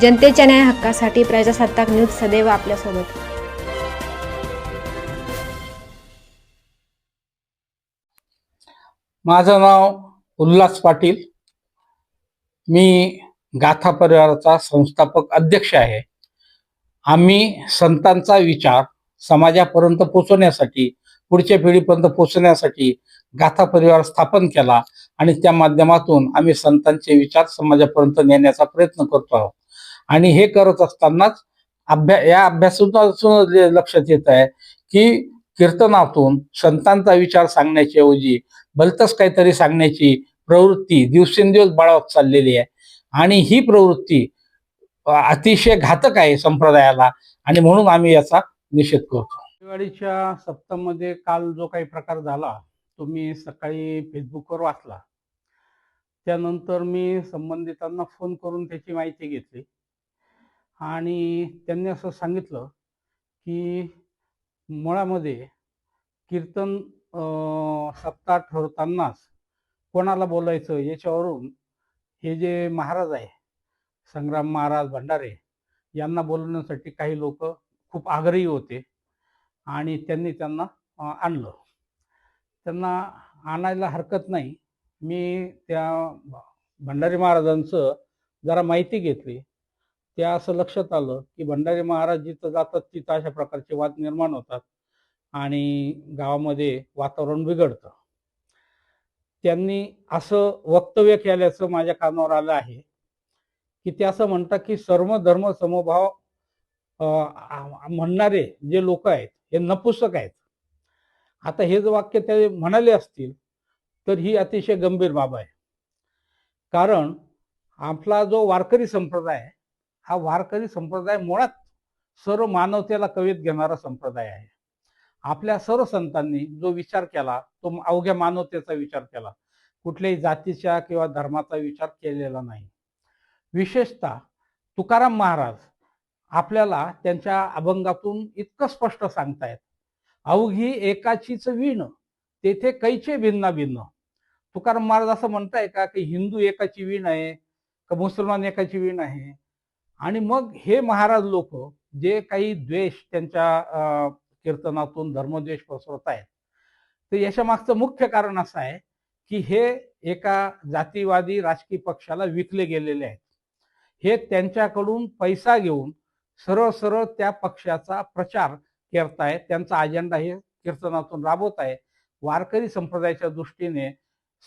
जनतेच्या न्याय हक्कासाठी प्रजासत्ताक न्यूज सदैव आपल्यासोबत. माझं नाव उल्हास पाटील. मी गाथा परिवाराचा संस्थापक अध्यक्ष आहे. आम्ही संतांचा विचार समाजापर्यंत पोचवण्यासाठी पुढच्या पिढीपर्यंत पोचवण्यासाठी गाथा परिवार स्थापन केला आणि त्या माध्यमातून आम्ही संतांचे विचार समाजापर्यंत नेण्याचा प्रयत्न करतो आहोत. आणि हे करत असतानाच अभ्या या अभ्यासातून लक्षात येत आहे की कीर्तनातून संतांचा विचार सांगण्याच्या ऐवजी भलतच काहीतरी सांगण्याची प्रवृत्ती दिवसेंदिवस बाळवत चाललेली आहे. आणि ही प्रवृत्ती अतिशय घातक आहे संप्रदायाला आणि म्हणून आम्ही याचा निषेध करतो. दिवाळीच्या सप्तामध्ये काल जो काही प्रकार झाला तो मी सकाळी फेसबुकवर वाचला. त्यानंतर मी संबंधितांना फोन करून त्याची माहिती घेतली. आणि त्यांनी असं सांगितलं की मुळामध्ये कीर्तन सप्ताह ठरवतानाच कोणाला बोलायचं याच्यावरून हे जे महाराज आहे संग्राम महाराज भंडारे यांना बोलवण्यासाठी काही लोक खूप आग्रही होते आणि त्यांनी त्यांना आणलं. त्यांना आणायला हरकत नाही. मी त्या भंडारी महाराजांचं जरा माहिती घेतली. त्या असं लक्षात आलं की भंडारी महाराज जिथं जातात तिथं अशा प्रकारचे वाद निर्माण होतात आणि गावामध्ये वातावरण बिघडतं. त्यांनी असं वक्तव्य केल्याचं माझ्या कानावर आलं आहे की ते असं म्हणतात की सर्व धर्म समभाव अं, म्हणणारे जे लोक आहेत हे नपुसक आहेत. आता हे जर वाक्य ते म्हणाले असतील तर ही अतिशय गंभीर बाब आहे. कारण आपला जो वारकरी संप्रदाय आहे हा वारकरी संप्रदाय मुळात सर्व मानवतेला कवीत घेणारा संप्रदाय आहे. आपल्या सर्व संतांनी जो विचार केला तो अवघ्या मानवतेचा विचार केला. कुठल्याही जातीच्या किंवा धर्माचा विचार केलेला नाही. विशेषतः तुकाराम महाराज आपल्याला त्यांच्या अभंगातून इतकं स्पष्ट सांगतायत. अवघी एकाचीच वीण तेथे कैचे भिन्न भिन्न तुकाराम महाराज असं म्हणताय का की हिंदू एकाची वीण आहे का मुसलमान एकाची वीण आहे? आणि मग हे महाराज लोक जे काही द्वेष त्यांच्या अं, कीर्तनातून धर्मद्वेष पसरत आहेत तर याच्या मागचं मुख्य कारण असं आहे की हे एका जातीवादी राजकीय पक्षाला विकले गेलेले आहेत. हे त्यांच्याकडून पैसा घेऊन सरळ सरळ त्या पक्षाचा प्रचार करतायत त्यांचा अजेंडा हे कीर्तनातून राबवत आहे वारकरी संप्रदायाच्या दृष्टीने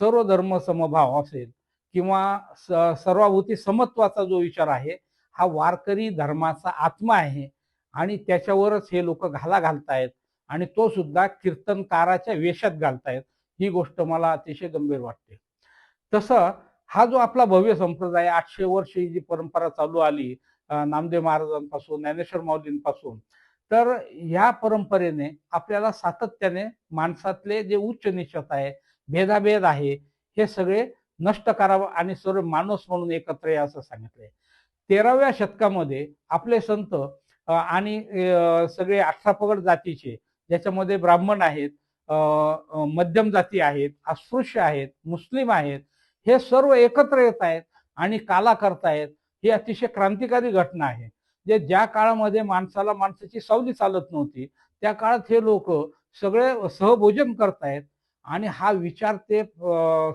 सर्व धर्म समभाव असेल किंवा स- सर्वाभूती समत्वाचा जो विचार आहे हा वारकरी धर्माचा आत्मा आहे आणि त्याच्यावरच हे लोक घाला घालतायत आणि तो सुद्धा कीर्तनकाराच्या वेशात घालतायत. ही गोष्ट मला अतिशय गंभीर वाटते. तसं हा जो आपला भव्य संप्रदाय आठशे वर्ष ही जी परंपरा चालू आली नामदेव महाराजांपासून ज्ञानेश्वर माऊलींपासून तर ह्या परंपरेने आपल्याला सातत्याने माणसातले जे उच्च निश्चित आहे भेदाभेद आहे हे सगळे नष्ट करावं आणि सर्व माणूस म्हणून एकत्र या असं सांगितलंय. तेराव्या शतकामध्ये आपले संत आणि सगळे अठरा पगड जातीचे ज्याच्यामध्ये ब्राह्मण आहेत मध्यम जाती आहेत अस्पृश्य आहेत मुस्लिम आहेत हे सर्व एकत्र येत आहेत आणि काला करतायत ही अतिशय क्रांतिकारी घटना आहे. जे ज्या काळामध्ये माणसाला माणसाची सावली चालत नव्हती त्या काळात हे लोक सगळे सहभोजन करतायत आणि हा विचार ते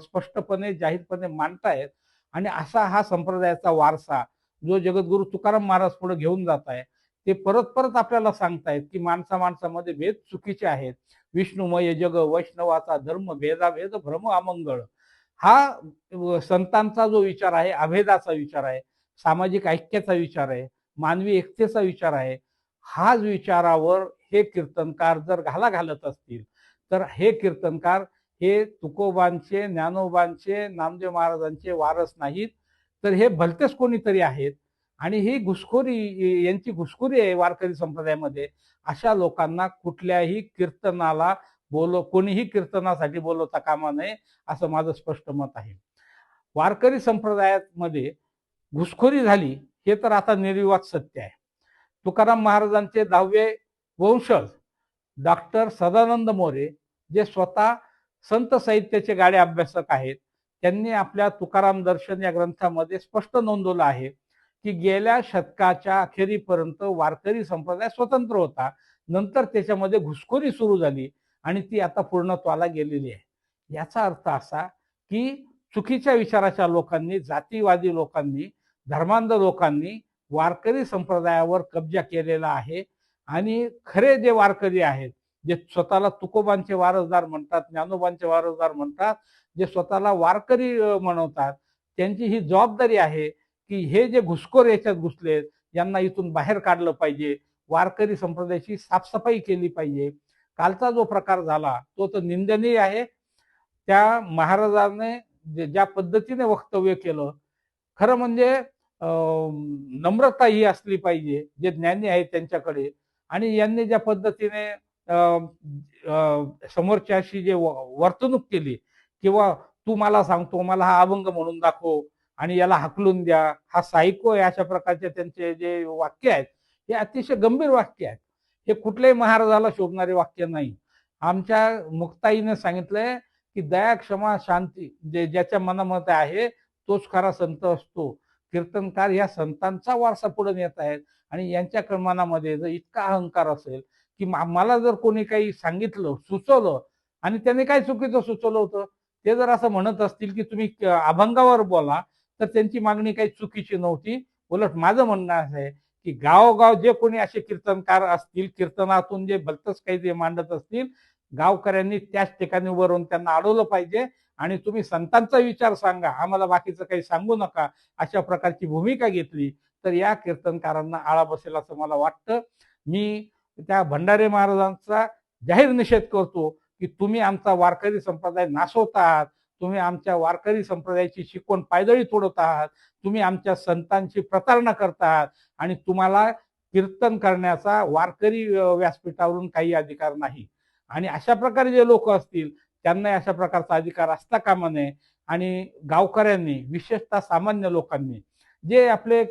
स्पष्टपणे जाहीरपणे मांडतायत आणि असा हा संप्रदायाचा वारसा जो जगद्गुरु तुकाराम महाराज पुढे घेऊन जात आहे ते परत परत आपल्याला सांगतायत की माणसा माणसामध्ये भेद चुकीचे आहेत. विष्णुमय जग वैष्णवाचा धर्म भेदाभेद भ्रम अमंगळ. हा संतांचा जो विचार आहे अभेदाचा विचार आहे सामाजिक ऐक्याचा विचार आहे मानवी एकतेचा विचार आहे हाच विचारावर हे कीर्तनकार जर घाला घालत असतील तर हे कीर्तनकार हे तुकोबांचे ज्ञानोबांचे नामदेव महाराजांचे वारस नाहीत. तर हे भलतेच कोणीतरी आहेत. आणि ही घुसखोरी यांची घुसखोरी आहे वारकरी संप्रदायामध्ये. अशा लोकांना कुठल्याही कीर्तनाला बोलो कोणीही कीर्तनासाठी बोलवता कामा नये असं माझं स्पष्ट मत आहे. वारकरी संप्रदायामध्ये घुसखोरी झाली हे तर आता निर्विवाद सत्य आहे. तुकाराम महाराजांचे दहावे वंशज डॉक्टर सदानंद मोरे जे स्वतः संत साहित्याचे गाडे अभ्यासक आहेत त्यांनी आपल्या तुकाराम दर्शन या ग्रंथामध्ये स्पष्ट नोंदवलं आहे की गेल्या शतकाच्या अखेरीपर्यंत वारकरी संप्रदाय स्वतंत्र होता. नंतर त्याच्यामध्ये घुसखोरी सुरू झाली आणि ती आता पूर्णत्वाला गेलेली आहे. याचा अर्थ असा की चुकीच्या विचाराच्या लोकांनी जातीवादी लोकांनी धर्मांध लोकांनी वारकरी संप्रदायावर कब्जा केलेला आहे आणि खरे जे वारकरी आहेत जे स्वतःला तुकोबांचे वारसदार म्हणतात ज्ञानोबांचे वारसदार म्हणतात जे स्वतःला वारकरी म्हणवतात त्यांची ही जबाबदारी आहे की हे जे घुसखोर याच्यात घुसलेत यांना इथून बाहेर काढलं पाहिजे. वारकरी संप्रदायाची साफसफाई केली पाहिजे. कालचा जो प्रकार झाला तो तर निंदनीय आहे. त्या महाराजाने ज्या पद्धतीने वक्तव्य केलं खरं म्हणजे अं, नम्रता ही असली पाहिजे जे ज्ञानी आहेत त्यांच्याकडे. आणि यांनी ज्या पद्धतीने अं, अं, समोरच्याशी जे वर्तणूक केली किंवा तू मला सांगतो मला हा अभंग म्हणून दाखव आणि याला हाकलून द्या. हा सायको आहे अशा प्रकारचे त्यांचे जे वाक्य आहेत हे अतिशय गंभीर वाक्य आहेत. हे कुठल्याही महाराजाला शोभणारे वाक्य नाही. आमच्या मुक्ताईने सांगितलंय की दया क्षमा शांती जे ज्याच्या मनामध्ये आहे तोच खरा संत असतो. कीर्तनकार या संतांचा वारसा पुढे नेत आहेत आणि यांच्या मनामध्ये जर इतका अहंकार असेल की मला जर कोणी काही सांगितलं सुचवलं आणि त्याने काय चुकीचं सुचवलं होतं? ते जर असं म्हणत असतील की तुम्ही अभंगावर बोला तर त्यांची मागणी काही चुकीची नव्हती. उलट माझं म्हणणं असं आहे की गावोगाव जे कोणी असे कीर्तनकार असतील कीर्तनातून जे भलतच काही जे मांडत असतील गावकऱ्यांनी त्याच ठिकाणी वरून त्यांना अडवलं पाहिजे आणि तुम्ही संतांचा विचार सांगा आम्हाला बाकीचं काही सांगू नका अशा प्रकारची भूमिका घेतली तर या कीर्तनकारांना आळा बसेल असं मला वाटतं. मी त्या भंडारे महाराजांचा जाहीर निषेध करतो. की तुम्ही आमचा वारकरी संप्रदाय नासवत आहात तुम्ही आमच्या वारकरी संप्रदायाची शिकवण पायदळी तोडत आहात तुम्ही आमच्या संतांची प्रतारणा करत आहात आणि तुम्हाला कीर्तन करण्याचा वारकरी व्यासपीठावरून काही अधिकार नाही. आणि अशा प्रकारे जे लोक असतील त्यांना अशा प्रकारचा अधिकार असता कामा नये. आणि गावकऱ्यांनी विशेषतः सामान्य लोकांनी जे आपले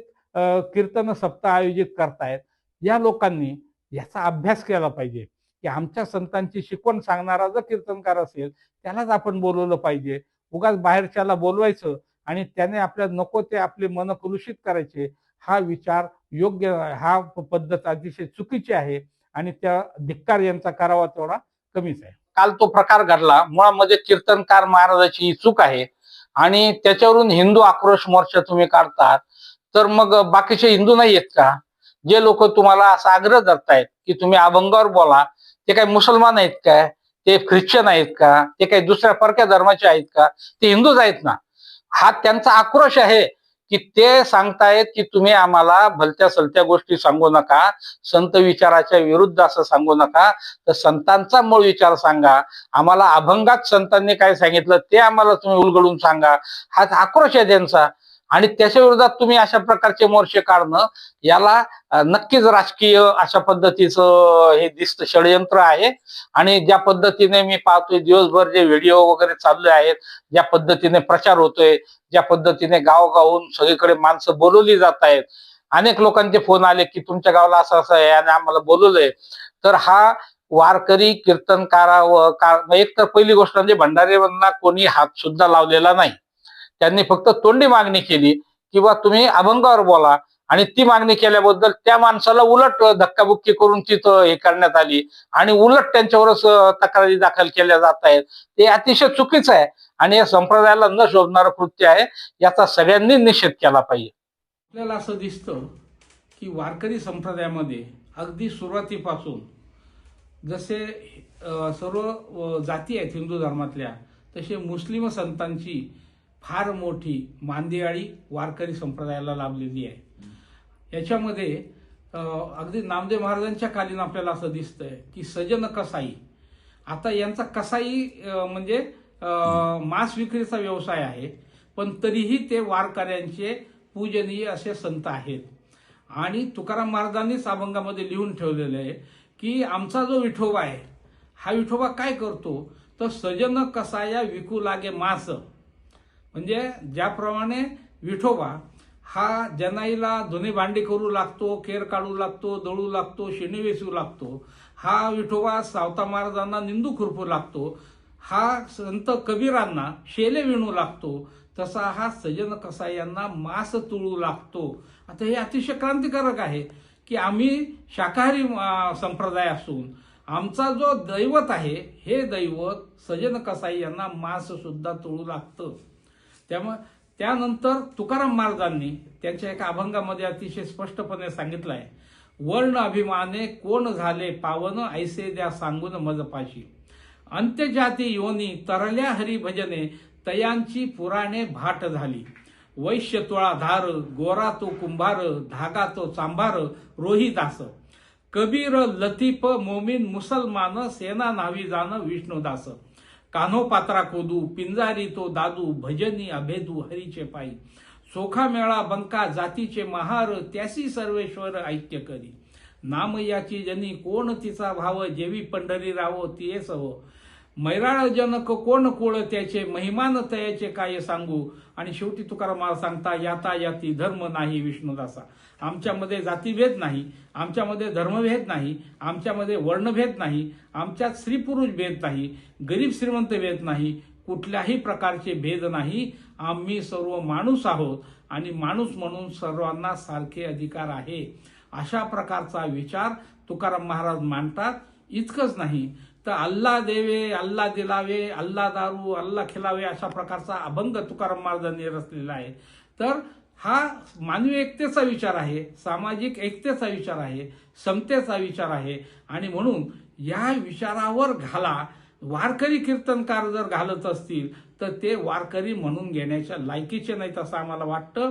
कीर्तन सप्ताह आयोजित करतायत या लोकांनी याचा अभ्यास केला पाहिजे. की आमच्या संतांची शिकवण सांगणारा जर कीर्तनकार असेल त्यालाच आपण बोलवलं पाहिजे. उगाच बाहेरच्याला बोलवायचं आणि त्याने आपल्या नको ते आपले मन कलुषित करायचे हा विचार योग्य हा पद्धत अतिशय चुकीची आहे आणि त्या धिक्कार यांचा करावा तेवढा कमीच आहे. काल तो प्रकार घडला. मुळामध्ये कीर्तनकार महाराजाची ही चूक आहे आणि त्याच्यावरून हिंदू आक्रोश मोर्चा तुम्ही काढतात. तर मग बाकीचे हिंदू नाही आहेत का? जे लोक तुम्हाला असा आग्रह धरतायत की तुम्ही अभंगावर बोला. ते काय मुसलमान आहेत काय ते ख्रिश्चन आहेत का ते काही दुसऱ्या परक्या धर्माचे आहेत का ते हिंदूच आहेत ना. हा त्यांचा आक्रोश आहे की ते सांगतायत की तुम्ही आम्हाला भलत्या सलत्या गोष्टी सांगू नका संत विचाराच्या विरुद्ध असं सांगू नका तर संतांचा मूळ विचार सांगा. आम्हाला अभंगात संतांनी काय सांगितलं ते आम्हाला तुम्ही उलगडून सांगा. हा आक्रोश आहे त्यांचा. आणि त्याच्या विरोधात तुम्ही अशा प्रकारचे मोर्चे काढणं याला नक्कीच राजकीय अशा पद्धतीचं हे दिसत षडयंत्र आहे. आणि ज्या पद्धतीने मी पाहतोय दिवसभर जे व्हिडिओ वगैरे चालले आहेत ज्या पद्धतीने प्रचार होतोय ज्या पद्धतीने गावगावून सगळीकडे माणसं बोलवली जात आहेत. अनेक लोकांचे फोन आले की तुमच्या गावाला असं असं आहे आणि आम्हाला बोलवलंय. तर हा वारकरी कीर्तनकारावर का एक तर पहिली गोष्ट म्हणजे भंडारेवरना कोणी हात सुद्धा लावलेला नाही. त्यांनी फक्त तोंडी मागणी केली किंवा तुम्ही अभंगावर बोला. आणि ती मागणी केल्याबद्दल त्या माणसाला उलट धक्काबुक्की करून तिथं हे करण्यात आली. आणि उलट त्यांच्यावरच तक्रारी दाखल केल्या जात आहेत. ते अतिशय चुकीचं आहे. आणि या संप्रदायाला न शोभणारं कृत्य आहे. याचा सगळ्यांनी निषेध केला पाहिजे. आपल्याला असं दिसतं की वारकरी संप्रदायामध्ये अगदी सुरुवातीपासून जसे सर्व जाती आहेत हिंदू धर्मातल्या तसे मुस्लिम संतांची फार मोठी मांदियाळी वारकरी संप्रदायाला लाभलेली आहे. याच्यामध्ये अगदी नामदेव महाराजांच्या कालीन आपल्याला असं दिसतंय की सजन कसाई. आता यांचा कसाई म्हणजे मांस विक्रीचा व्यवसाय आहे पण तरीही ते वारकऱ्यांचे पूजनीय असे संत आहेत. आणि तुकाराम महाराजांनीच अभंगामध्ये लिहून ठेवलेलं आहे की आमचा जो विठोबा आहे हा विठोबा काय करतो? तर सजन कसाया विकू लागे मास. म्हणजे ज्याप्रमाणे विठोबा हा जनाईला धुने भांडी करू लागतो केर काढू लागतो दळू लागतो शेणी वेचू लागतो हा विठोबा सावता महाराजांना निंदू खुरपू लागतो हा संत कबीरांना शेले विणू लागतो तसा हा सजन कसायांना मांस तुळू लागतो. आता हे अतिशय क्रांतिकारक आहे की आम्ही शाकाहारी संप्रदाय असून आमचा जो दैवत आहे हे दैवत सजन कसाई यांना मांस सुद्धा तुळू लागतं. त्यामुळे त्यानंतर तुकाराम महाराजांनी त्यांच्या एका अभंगामध्ये अतिशय स्पष्टपणे सांगितलं आहे वर्ण अभिमाने कोण झाले पावन ऐसे द्या सांगून मजपाशी. अंत्यजाती योनी तरल्या हरिभजने तयांची पुराणे भाट झाली. वैश्य तोळा धार गोरा तो कुंभार धागा तो चांभार रोहिदास कबीर लतीफ मोमीन मुसलमान सेना नावी जाण विष्णुदास. कान्हो पात्रा कोदू पिंजारी तो दादू भजनी अभेदू हरीचे पायी. सोखा मेळा बंका जातीचे महार त्यासी सर्वेश्वर ऐक्य करी. नाम याची जनी कोण तिचा भाव जेवी पंढरी राव तिये सव. मैराळ जनक कोण कोळ त्याचे महिमान तयाचे काय सांगू? आणि शेवटी तुकाराम महाराज सांगता याता याती धर्म नाही विष्णुदासा. आमच्यामध्ये जातीभेद नाही आमच्यामध्ये धर्मभेद नाही आमच्यामध्ये वर्णभेद नाही आमच्यात स्त्री पुरुष भेद नाही गरीब श्रीमंत भेद नाही कुठल्याही प्रकारचे भेद नाही. आम्ही सर्व माणूस आहोत आणि माणूस म्हणून सर्वांना सारखे अधिकार आहे. अशा प्रकारचा विचार तुकाराम महाराज मांडतात. इतकंच नाही तर अल्ला देवे अल्ला दिलावे अल्ला दारू अल्ला खिलावे अशा प्रकारचा अभंग तुकाराम महाराजांनी रचलेला आहे. तर हा मानवी एकतेचा विचार आहे सामाजिक एकतेचा विचार आहे समतेचा विचार आहे. आणि म्हणून या विचारावर घाला. वारकरी कीर्तनकार जर घालत असतील तर ते वारकरी म्हणून घेण्याच्या लायकीचे नाहीत असं आम्हाला वाटतं.